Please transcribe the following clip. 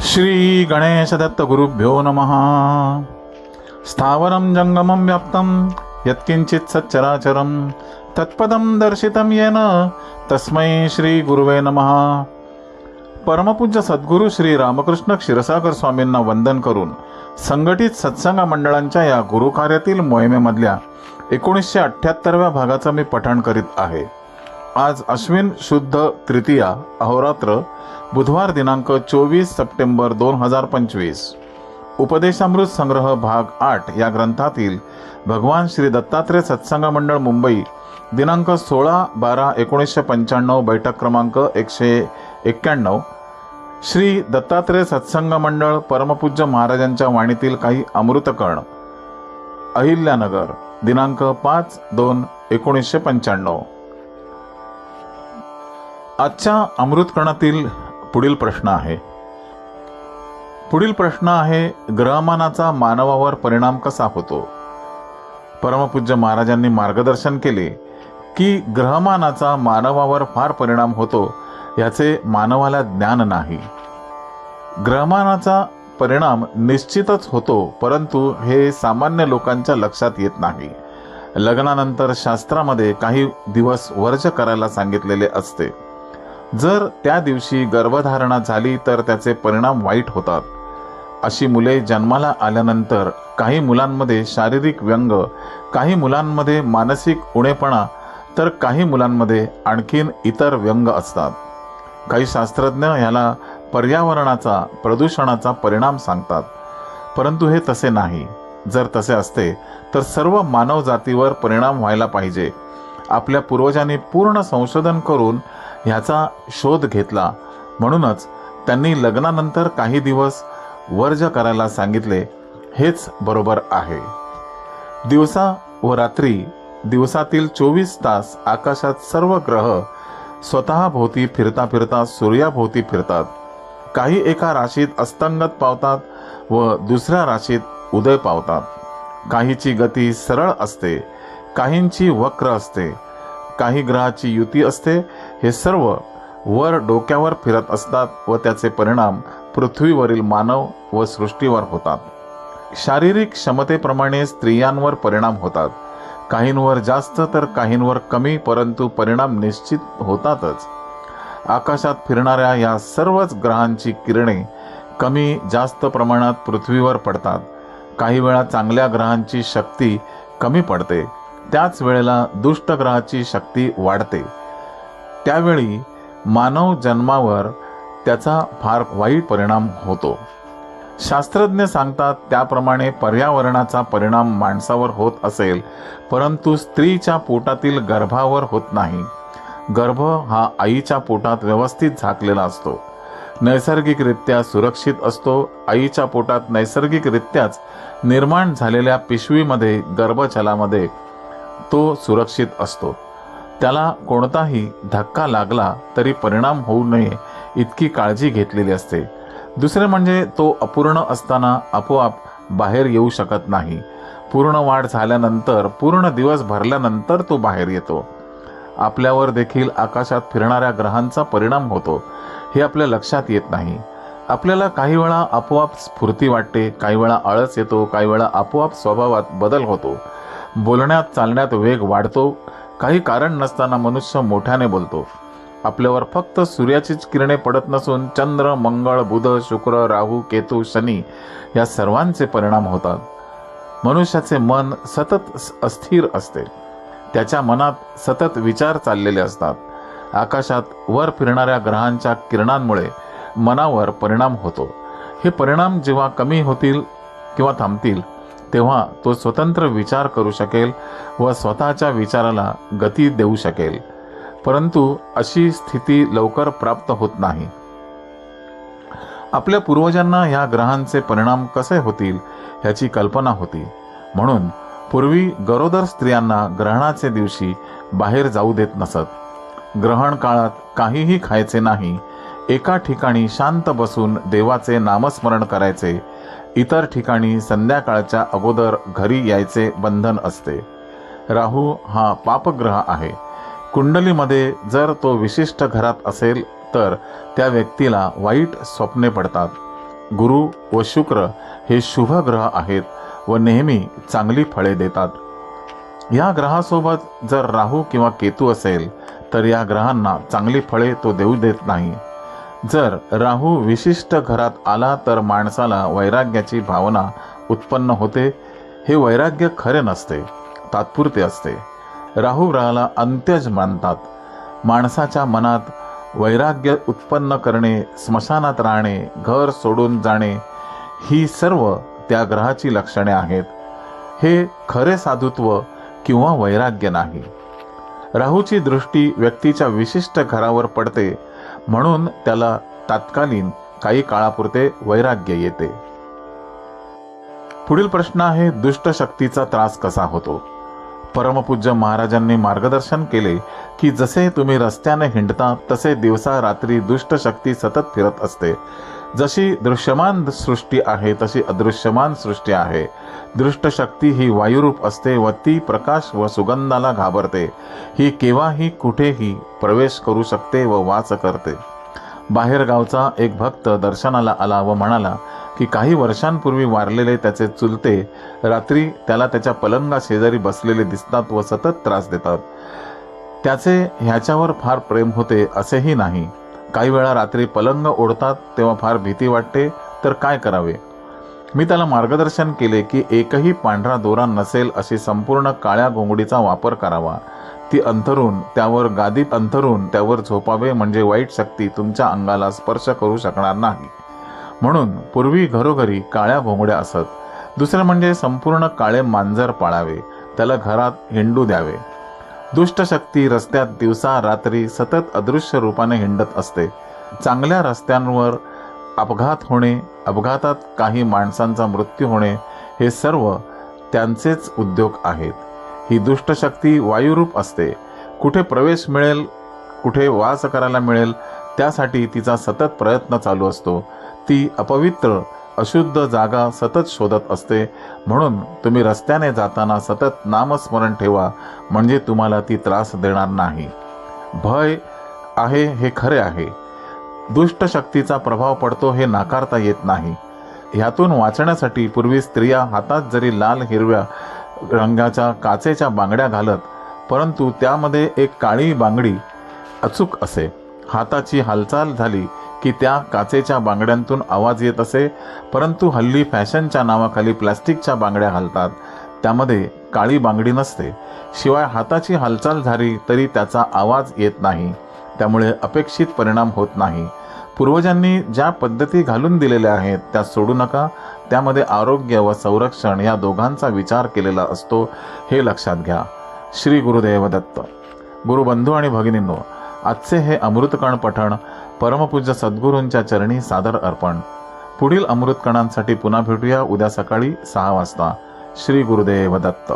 श्री गणेश दत्त गुरुभ्यो नमः। स्थावरं जंगमं व्याप्तं यत्किञ्चित् सच्चराचरं तत्पदं दर्शितं येन तस्मै श्री गुरुवे नमः। परमपूज्य सद्गुरू श्री रामकृष्ण क्षीरसागर स्वामींना वंदन करून संघटित सत्संग मंडळांच्या या गुरुकार्यातील मोहिमेमधल्या एकोणीसशे अठ्ठ्याहत्तरव्या भागाचं मी पठण करीत आहे. आज अश्विन शुद्ध तृतीया अहोरात्र बुधवार दिनांक चोवीस सप्टेंबर दोन हजार पंचवीस. उपदेशामृत संग्रह भाग आठ या ग्रंथातील भगवान श्री दत्तात्रय सत्संग मंडळ मुंबई दिनांक सोळा बारा एकोणीसशे पंच्याण्णव बैठक क्रमांक एकशे एक्क्याण्णव. श्री दत्तात्रय सत्संग मंडळ परमपूज्य महाराजांच्या वाणीतील काही अमृतकण अहिल्यानगर दिनांक पाच दोन एकोणीसशे पंच्याण्णव. आजच्या अमृतकणातील पुढील प्रश्न आहे. पुढील प्रश्न आहे ग्रहमानाचा मानवावर परिणाम कसा होतो? परमपूज्य महाराजांनी मार्गदर्शन केले की ग्रहमानाचा मानवावर फार परिणाम होतो याचे मानवाला ज्ञान नाही. ग्रहमानाचा परिणाम निश्चितच होतो परंतु हे सामान्य लोकांच्या लक्षात येत नाही. लग्नानंतर शास्त्रामध्ये काही दिवस वर्ज करायला सांगितलेले असते. जर त्या दिवशी गर्भधारणा झाली तर त्याचे परिणाम वाईट होतात. अशी मुले जन्माला आल्यानंतर काही मुलांमध्ये शारीरिक व्यंग काही मुलांमध्ये मानसिक उणेपणा तर काही मुलांमध्ये आणखीन इतर व्यंग असतात. काही शास्त्रज्ञ ह्याला पर्यावरणाचा प्रदूषणाचा परिणाम सांगतात. परंतु हे तसे नाही. जर तसे असते तर सर्व मानव जातीवर परिणाम व्हायला पाहिजे. आपल्या पूर्वजांनी पूर्ण संशोधन करून ह्याचा शोध घेतला. म्हणूनच त्यांनी लग्नानंतर काही दिवस वर्ज करायला सांगितले. हेच बरोबर आहे. दिवसा व रात्री दिवसातील चोवीस तास आकाशात सर्व ग्रह स्वतःभोवती फिरता फिरता सूर्याभोवती फिरतात. काही एका राशीत अस्तंगत पावतात व दुसऱ्या राशीत उदय पावतात. काहीची गती सरळ असते. काहींची वक्र असते. काही ग्रहाची युती असते हे सर्व वर डोक्यावर फिरत असतात व त्याचे परिणाम पृथ्वीवरील मानव व सृष्टीवर होतात. शारीरिक क्षमतेप्रमाणे स्त्रियांवर परिणाम होतात. काहींवर जास्त तर काहींवर कमी परंतु परिणाम निश्चित होतातच. आकाशात फिरणाऱ्या या सर्वच ग्रहांची किरणे कमी जास्त प्रमाणात पृथ्वीवर पडतात. काही वेळा चांगल्या ग्रहांची शक्ती कमी पडते. त्याच वेळेला दुष्टग्रहाची शक्ती वाढते. त्यावेळी मानव जन्मावर त्याचा फार वाईट परिणाम होतो. शास्त्रज्ञ सांगतात त्याप्रमाणे पर्यावरणाचा परिणाम माणसावर होत असेल परंतु स्त्रीच्या पोटातील गर्भावर होत नाही. गर्भ हा आईच्या पोटात व्यवस्थित झाकलेला असतो. नैसर्गिकरित्या सुरक्षित असतो. आईच्या पोटात नैसर्गिकरित्याच निर्माण झालेल्या पिशवीमध्ये गर्भचलामध्ये तो सुरक्षित असतो. त्याला कोणताही धक्का लागला तरी परिणाम होऊ नये इतकी काळजी घेतलेली असते. दुसरे म्हणजे तो अपूर्ण असताना आपोआप बाहेर येऊ शकत नाही. पूर्ण वाढ झाल्यानंतर पूर्ण दिवस भरल्यानंतर तो बाहेर येतो. आपल्यावर देखील आकाशात फिरणाऱ्या ग्रहांचा परिणाम होतो. हे आपल्या लक्षात येत नाही. आपल्याला काही वेळा आपोआप स्फूर्ती वाटते काही वेळा आळस येतो काही वेळा आपोआप स्वभावात बदल होतो. बोलण्यात चालण्यात वेग वाढतो. काही कारण नसताना मनुष्य मोठ्याने बोलतो. आपल्यावर फक्त सूर्याचीच किरणे पडत नसून चंद्र मंगळ बुध शुक्र राहू केतू शनी या सर्वांचे परिणाम होतात. मनुष्याचे मन सतत अस्थिर असते. त्याच्या मनात सतत विचार चाललेले असतात. आकाशात वर फिरणाऱ्या ग्रहांच्या किरणांमुळे मनावर परिणाम होतो. हे परिणाम जेव्हा कमी होतील किंवा थांबतील तेव्हा तो स्वतंत्र विचार करू शकेल व स्वतःच्या विचाराला गती देऊ शकेल. परंतु अशी स्थिती लवकर प्राप्त होत नाही. आपल्या पूर्वजांना ह्या ग्रहांचे परिणाम कसे होतील ह्याची कल्पना होती. म्हणून पूर्वी गरोदर स्त्रियांना ग्रहणाचे दिवशी बाहेर जाऊ देत नसत. ग्रहण काळात काहीही खायचे नाही. एका ठिकाणी शांत बसून देवाचे नामस्मरण करायचे इतर ठिकाणी संध्याकाळच्या अगोदर घरी यायचे बंधन असते. राहू हा पापग्रह आहे. कुंडलीमध्ये जर तो विशिष्ट घरात असेल तर त्या व्यक्तीला वाईट स्वप्ने पडतात. गुरु व शुक्र हे शुभ ग्रह आहेत व नेहमी चांगली फळे देतात. या ग्रहासोबत जर राहू किंवा केतू असेल तर या ग्रहांना चांगली फळे तो देऊ देत नाही. जर राहू विशिष्ट घरात आला तर माणसाला वैराग्याची भावना उत्पन्न होते. हे वैराग्य खरे नसते तात्पुरते असते. राहू ग्रहाला अंत्यज मानतात. माणसाच्या मनात वैराग्य उत्पन्न करणे स्मशानात राहणे घर सोडून जाणे ही सर्व त्या ग्रहाची लक्षणे आहेत. हे खरे साधुत्व किंवा वैराग्य नाही. राहूची दृष्टी व्यक्तीच्या विशिष्ट घरावर पडते म्हणून त्याला तात्कालीन काही काळापुरते वैराग्य येते. पुढील प्रश्न आहे दुष्ट शक्तीचा त्रास कसा होतो? परमपूज्य महाराजांनी मार्गदर्शन केले की जसे तुम्ही रस्त्याने हिंडता तसे दिवसा रात्री दुष्ट शक्ती सतत फिरत असते. जशी दृश्यमान सृष्टी आहे तशी अदृश्यमान सृष्टी आहे. दृष्टशक्ती ही वायुरूप असते व ती प्रकाश व सुगंधाला घाबरते. ही केव्हाही कुठेही प्रवेश करू शकते व वाच करते. बाहेरगावचा एक भक्त दर्शनाला आला व म्हणाला की काही वर्षांपूर्वी वारलेले त्याचे चुलते रात्री त्याला त्याच्या पलंगा शेजारी बसलेले दिसतात व सतत त्रास देतात. त्याचे ह्याच्यावर फार प्रेम होते असेही नाही. काही वेळा रात्री पलंग ओढतात तेव्हा फार भीती वाटते तर काय करावे? मी त्याला मार्गदर्शन केले की एकही पांढरा दोरा नसेल अशी संपूर्ण काळ्या घोंगडीचा वापर करावा. ती अंथरून त्यावर गादीत अंथरून त्यावर झोपावे म्हणजे वाईट शक्ती तुमच्या अंगाला स्पर्श करू शकणार नाही. म्हणून पूर्वी घरोघरी काळ्या घोंगड्या असत. दुसरे म्हणजे संपूर्ण काळे मांजर पाळावे. त्याला घरात हिंडू द्यावे. दुष्ट शक्ती रस्त्यात दिवसा रात्री सतत अदृश्य रूपाने हिंडत असते. चांगल्या रस्त्यांवर अपघात होणे अपघातात काही माणसांचा मृत्यू होणे हे सर्व त्यांचेच उद्योग आहेत. ही दुष्ट शक्ती वायुरूप असते. कुठे प्रवेश मिळेल कुठे वास करायला मिळेल त्यासाठी तिचा सतत प्रयत्न चालू असतो. ती अपवित्र अशुद्ध जागा सतत शोधत असते. म्हणून तुम्ही रस्त्याने जाताना सतत नामस्मरण ठेवा म्हणजे तुम्हाला ती त्रास देणार नाही. भय आहे हे खरे आहे. दुष्ट शक्तीचा प्रभाव पडतो हे नाकारता येत नाही. ह्यातून वाचण्यासाठी पूर्वी स्त्रिया हातात जरी लाल हिरव्या रंगाच्या काचेच्या बांगड्या घालत परंतु त्यामध्ये एक काळी बांगडी अचूक असे. हाताची हालचाल झाली की त्या काचेच्या बांगड्यांतून आवाज येत असे परंतु हल्ली फॅशनच्या नावाखाली प्लॅस्टिकच्या बांगड्या हलतात. त्यामध्ये काळी बांगडी नसते. शिवाय हाताची हालचाल झाली तरी त्याचा आवाज येत नाही. त्यामुळे अपेक्षित परिणाम होत नाही. पूर्वजांनी ज्या पद्धती घालून दिलेल्या आहेत त्या सोडू नका. त्यामध्ये आरोग्य व संरक्षण या दोघांचा विचार केलेला असतो हे लक्षात घ्या. श्री गुरुदेव दत्त गुरुबंधू आणि भगिनींनो आजचे हे अमृतकण पठण परमपूज्य सद्गुरूंच्या चरणी सादर अर्पण. पुढील अमृतकणांसाठी पुन्हा भेटूया उद्या सकाळी सहा वाजता. श्री गुरुदेव दत्त.